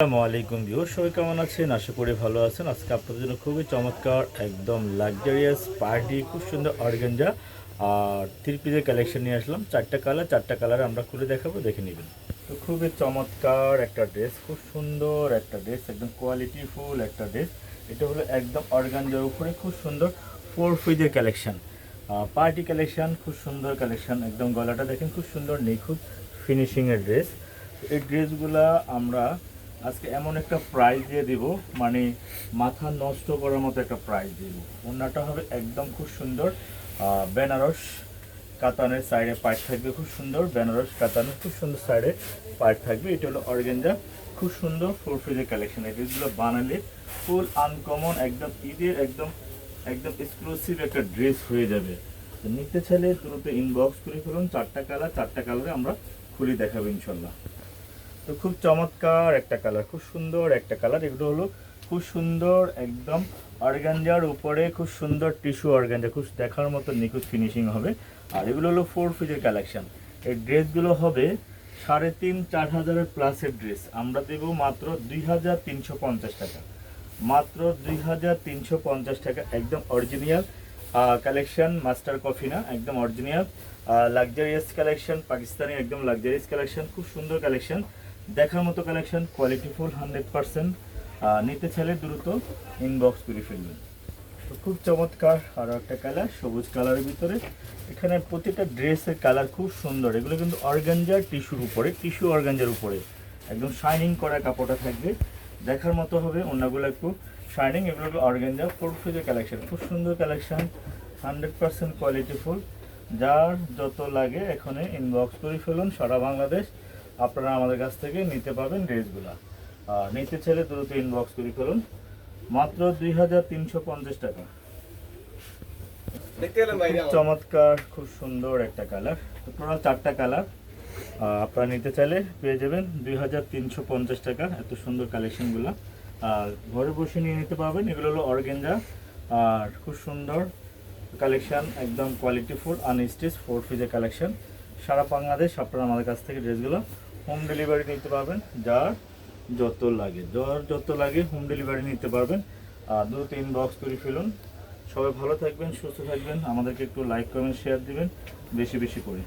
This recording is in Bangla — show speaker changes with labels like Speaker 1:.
Speaker 1: আসসালামু আলাইকুম সবাই কেমন আছেন? আশা করি ভালো আছেন। আজকে আপনাদের জন্য খুবই চমৎকার, একদম লাক্সারিয়াস পার্টি খুব সুন্দর অর্গেঞ্জা আর থ্রি কালেকশন নিয়ে আসলাম। চারটা কালার চারটা কালার আমরা খুলে দেখাবো, দেখে নেবেন। তো খুবই চমৎকার একটা ড্রেস খুব সুন্দর একটা ড্রেস একদম কোয়ালিটি ফুল একটা ড্রেস এটা হলো একদম অর্গানজার উপরে, খুব সুন্দর ফোর পিসের কালেকশন পার্টি কালেকশন খুব সুন্দর কালেকশন একদম গলাটা দেখেন, খুব সুন্দর নিখুঁত ফিনিশিংয়ের ড্রেস এই ড্রেসগুলা আমরা আজকে এমন একটা প্রাইজ দিয়ে দিব মানে মাথা নষ্ট করার মতো একটা প্রাইজ দিব। ওনাটা হবে একদম খুব সুন্দর বেনারস কাতানের সাইডে পাইট থাকবে খুব সুন্দর, বেনারস কাতানের খুব সুন্দর সাইডে পাইট থাকবে। এটা হলো অর্গেঞ্জা, খুব সুন্দর ফোর ফ্রিজের কালেকশন ড্রেসগুলো বানালে, ফুল আনকমন একদম ঈদের একদম একদম এক্সক্লুসিভ একটা ড্রেস হয়ে যাবে। নিতে চাইলে দ্রুত ইনবক্স করে ফেলুন, চারটা কালার চারটা কালারে আমরা খুলে দেখাবো ইনশাল্লাহ। তো খুব চমৎকার একটা কালার খুব সুন্দর একটা কালার এগুলো হলো খুব সুন্দর একদম অর্গানজার উপরে খুব সুন্দর টিস্যু অর্গানজা খুব দেখার মতো নিখুঁত ফিনিশিং হবে। আর এগুলো হলো ফোর ফিজের কালেকশন এই ড্রেসগুলো হবে সাড়ে তিন, চার হাজারের প্লাসের ড্রেস আমরা দেব মাত্র দুই হাজার তিনশো পঞ্চাশ টাকা। মাত্র দুই হাজার তিনশো পঞ্চাশ টাকা, একদম অরিজিনাল কালেকশন মাস্টার কফি না, একদম অরিজিনাল লাক্সারিয়াস কালেকশন পাকিস্তানি একদম লাক্সারিয়াস কালেকশন খুব সুন্দর কালেকশন দেখার মতো কালেকশন কোয়ালিটিফুল হান্ড্রেড পারসেন্ট নিতে চাইলে দ্রুত ইনবক্স করে ফেলবেন। তো খুব চমৎকার আরও একটা কালার সবুজ কালারের ভিতরে। এখানে প্রতিটা ড্রেসের কালার খুব সুন্দর। এগুলো কিন্তু অর্গানজার টিস্যুর উপরে টিস্যু অর্গানজার উপরে। একদম শাইনিং করা কাপড়টা থাকবে। দেখার মতো হবে অন্যগুলো একটু শাইনিং এগুলো অর্গানজা ফোর ফিজের কালেকশন খুব সুন্দর কালেকশন হান্ড্রেড পার্সেন্ট কোয়ালিটিফুল যার যত লাগে এখানে ইনবক্স করে ফেলুন। সারা বাংলাদেশ আপনারা আমাদের কাছ থেকে নিতে পারবেন ড্রেসগুলো। নিতে চাইলে দ্রুত ইনবক্স করে ফেলুন। মাত্র দুই হাজার তিনশো পঞ্চাশ টাকা। চমৎকার খুব সুন্দর একটা কালার। টোটাল চারটা কালার। আপনারা নিতে চাইলে পেয়ে যাবেন দুই হাজার তিনশো পঞ্চাশ টাকা এত সুন্দর কালেকশনগুলো। আর ঘরে বসে নিয়ে নিতে পারবেন এগুলো হলো অর্গেঞ্জা। আর খুব সুন্দর কালেকশন একদম কোয়ালিটি ফুড আনস্টিচ ফোর ফিজের কালেকশন। সারা বাংলাদেশ আপনারা আমাদের কাছ থেকে ড্রেসগুলো হোম ডেলিভারি নিতে পারবেন, যার যত লাগে। যার যত লাগে হোম ডেলিভারি নিতে পারবেন। আর দু তিন বক্স করে ফেলুন। সবাই ভালো থাকবেন, সুস্থ থাকবেন। আমাদেরকে একটু লাইক কমেন্ট শেয়ার দিবেন। বেশি বেশি করে।